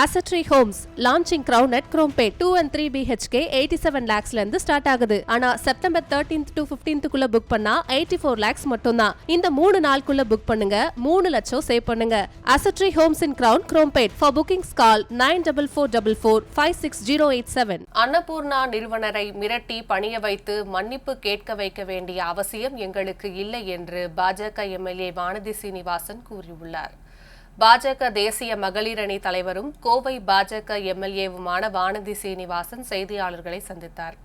அசட்ரி homes launching crown at Chromepet two and three BHK eighty seven லேக்ஸ்ல இருந்து start ஆகுது. ஆனா September thirteenth to பிப்டீன்த்துக்குள்ள book பண்ணா eighty four lakhs மட்டும்தான். இந்த மூணு நாளுக்குள்ள புக் பண்ணுங்க. மூணு லட்சம் சேவ் பண்ணுங்க. அசட்ரி homes in crown Chromepet for bookings call nine double four double four five six zero eight seven Annapurna நிறுவனரை மிரட்டி பணிய வைத்து மன்னிப்பு கேட்க வைக்க வேண்டிய அவசியம் எங்களுக்கு இல்லை என்று பாஜக எம்எல்ஏ வானதி சீனிவாசன் கூறியுள்ளார். பாஜக தேசிய மகளிர் அணி தலைவரும் கோவை பாஜக எம்எல்ஏவுமான வானதி சீனிவாசன் செய்தியாளர்களை சந்தித்தார்.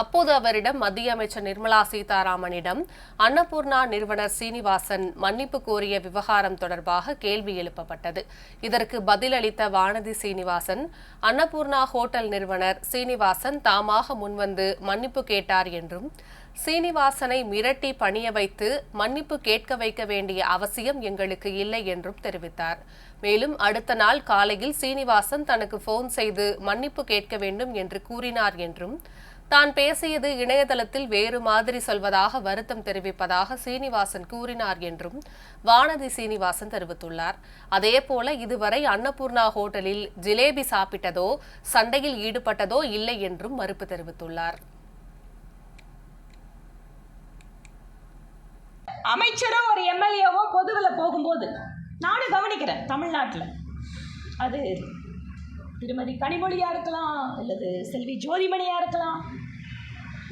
அப்போது அவரிடம் மத்திய அமைச்சர் நிர்மலா சீதாராமனிடம் அன்னபூர்ணா நிறுவனர் சீனிவாசன் மன்னிப்பு கோரிய விவகாரம் தொடர்பாக கேள்வி எழுப்பப்பட்டது. இதற்கு பதிலளித்த வானதி சீனிவாசன் அன்னபூர்ணா ஹோட்டல் நிறுவனர் சீனிவாசன் தாமாக முன்வந்து மன்னிப்பு கேட்டார் என்றும் சீனிவாசனை மிரட்டி பணிய வைத்து மன்னிப்பு கேட்க வைக்க வேண்டிய அவசியம் எங்களுக்கு இல்லை என்றும் தெரிவித்தார். மேலும் அடுத்த நாள் காலையில் சீனிவாசன் தனக்கு போன் செய்து மன்னிப்பு கேட்க வேண்டும் என்று கூறினார் என்றும் தான் பேசியது இணையதளத்தில் வேறு மாதிரி சொல்வதாக வருத்தம் தெரிவிப்பதாக சீனிவாசன் கூறினார் என்றும் வானதி சீனிவாசன் தெரிவித்துள்ளார். அதேபோல இதுவரை அன்னபூர்ணா ஹோட்டலில் ஜிலேபி சாப்பிட்டதோ சண்டையில் ஈடுபட்டதோ இல்லை என்றும் மறுப்பு தெரிவித்துள்ளார். அமைச்சரோ ஒரு எம்எல்ஏவோ பொதுவில் போகும்போது நானும் கவனிக்கிறேன் தமிழ்நாட்டில். அது திருமதி கனிமொழியாக இருக்கலாம் அல்லது செல்வி ஜோதிமணியாக இருக்கலாம்.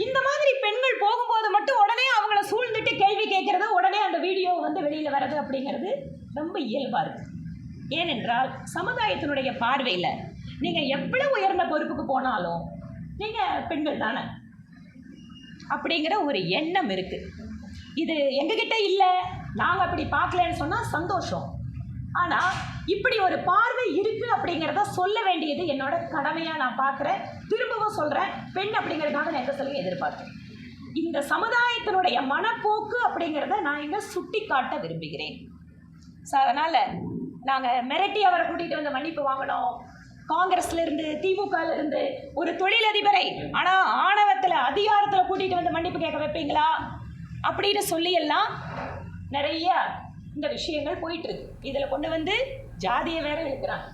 இந்த மாதிரி பெண்கள் போகும்போது மட்டும் உடனே அவங்கள சூழ்ந்துட்டு கேள்வி கேட்குறது உடனே அந்த வீடியோ வந்து வெளியில் வர்றது அப்படிங்கிறது ரொம்ப இயல்பாக இருக்குது ஏனென்றால் சமுதாயத்தினுடைய பார்வையில் நீங்கள் எவ்வளோ உயர்ந்த பொறுப்புக்கு போனாலும் நீங்கள் பெண்கள் தானே? அப்படிங்கிற ஒரு எண்ணம் இருக்குது இது எங்ககிட்ட இல்லை. நாங்கள் அப்படி பார்க்கலன்னு சொன்னால் சந்தோஷம். ஆனால் இப்படி ஒரு பார்வை இருக்குது அப்படிங்கிறத சொல்ல வேண்டியது என்னோட கடமையாக நான் பார்க்குறேன். திரும்பவும் சொல்கிறேன் பெண் அப்படிங்கிறதுக்காக நான் எந்த சொல்லையும் எதிர்பார்க்கிறேன் இந்த சமுதாயத்தினுடைய மனப்போக்கு அப்படிங்கிறத நான் இங்கே சுட்டி காட்ட விரும்புகிறேன். ஸோ அதனால் நாங்கள் மிரட்டி அவரை கூட்டிகிட்டு வந்து மன்னிப்பு வாங்கணும். காங்கிரஸ்லேருந்து திமுகலேருந்து ஒரு தொழிலதிபரை ஆனால் ஆணவத்தில் அதிகாரத்தில் கூட்டிகிட்டு வந்து மன்னிப்பு கேட்க வைப்பீங்களா? அப்படின்னு சொல்லி எல்லாம் நிறைய இந்த விஷயங்கள் போயிட்டு இருக்கு இதில் கொண்டு வந்து ஜாதியை வேற இருக்கிறாங்க